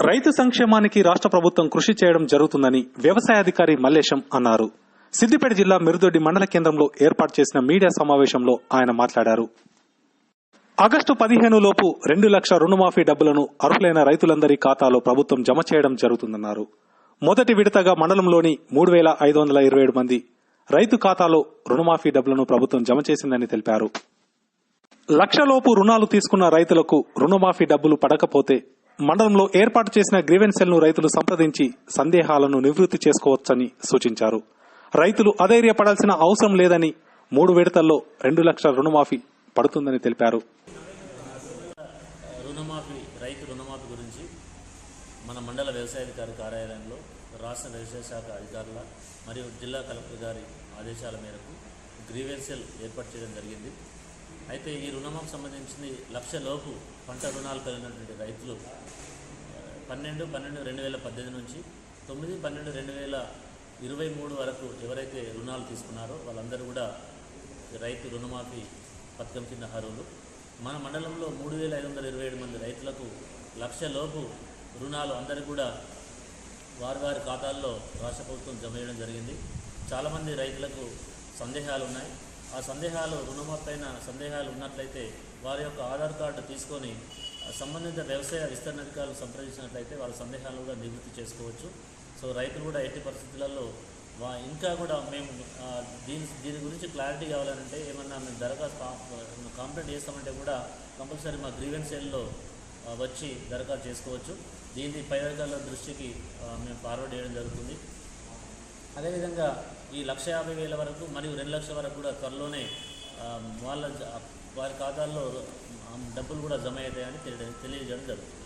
రైతు సంక్షేమానికి రాష్ట్ర ప్రభుత్వం కృషి చేయడం జరుగుతుందని వ్యవసాయాధికారి మల్లేశం అన్నారు. సిద్దిపేట జిల్లా మిరుదొడ్డి మండల కేంద్రంలో ఏర్పాటు చేసిన మీడియా సమావేశంలో ఆయన మాట్లాడారు. ఆగస్టు పదిహేను లోపు రెండు లక్షల రుణమాఫీ డబ్బులను అర్హులైన రైతులందరి ఖాతాలో ప్రభుత్వం జమ చేయడం జరుగుతుందన్నారు. మొదటి విడతగా మండలంలోని మూడు వేల ఐదు వందల ఇరవై ఏడు మంది రైతు ఖాతాలో రుణమాఫీ డబ్బులను ప్రభుత్వం జమ చేసిందని తెలిపారు. లక్షలోపు రుణాలు తీసుకున్న రైతులకు రుణమాఫీ డబ్బులు పడకపోతే మండలంలో ఏర్పాటు చేసిన గ్రీవెన్స్ రైతులు సంప్రదించి సందేహాలను నివృత్తి చేసుకోవచ్చని సూచించారు. రైతులు అధైర్యపడాల్సిన అవసరం లేదని మూడు విడతల్లో రెండు లక్షల రుణమాఫీ పడుతుందని తెలిపారు. రుణమాఫీ రైతు రుణమాఫీ గురించి మన మండల వ్యవసాయాధికారి కార్యాలయంలో రాష్ట్ర వ్యవసాయ శాఖ అధికారుల మరియు జిల్లా కలెక్టర్ గారి ఆదేశాల మేరకు గ్రీవెన్సెల్ ఏర్పాటు చేయడం జరిగింది. అయితే ఈ రుణమాఫీ సంబంధించింది లక్ష లోపు పంట రుణాలు కలిగినటువంటి రైతులు పన్నెండు పన్నెండు రెండు వేల పద్దెనిమిది నుంచి తొమ్మిది పన్నెండు రెండు వేల ఇరవై మూడు వరకు ఎవరైతే రుణాలు తీసుకున్నారో వాళ్ళందరూ కూడా రైతు రుణమాఫీ పథకం కింద అర్హులు. మన మండలంలో మూడు వేల ఐదు వందల ఇరవై ఏడు మంది రైతులకు లక్ష లోపు రుణాలు అందరూ కూడా వారి వారి ఖాతాల్లో రాష్ట్ర ప్రభుత్వం జమ చేయడం జరిగింది. చాలామంది రైతులకు సందేహాలు ఉన్నాయి. ఆ సందేహాలు రుణమాపైన సందేహాలు ఉన్నట్లయితే వారి యొక్క ఆధార్ కార్డు తీసుకొని సంబంధిత వ్యవసాయ విస్తరణ అధికారులు సంప్రదించినట్లయితే వాళ్ళ సందేహాలు కూడా నివృత్తి చేసుకోవచ్చు. సో రైతులు కూడా ఎట్టి పరిస్థితులలో వా ఇంకా కూడా మేము దీని దీని గురించి క్లారిటీ కావాలంటే ఏమన్నా మేము దరఖాస్తు కంప్లైంట్ చేస్తామంటే కూడా కంపల్సరీ మా గ్రీవెన్స్ సెల్లో వచ్చి దరఖాస్తు చేసుకోవచ్చు. దీన్ని పై అధికారుల దృష్టికి మేము ఫార్వర్డ్ చేయడం జరుగుతుంది. అదేవిధంగా ఈ లక్ష యాభై వేల వరకు మరియు రెండు లక్షల వరకు కూడా త్వరలోనే వాళ్ళ వారి ఖాతాల్లో డబ్బులు కూడా జమ అవుతాయని తెలియజేయడం జరుగుతుంది.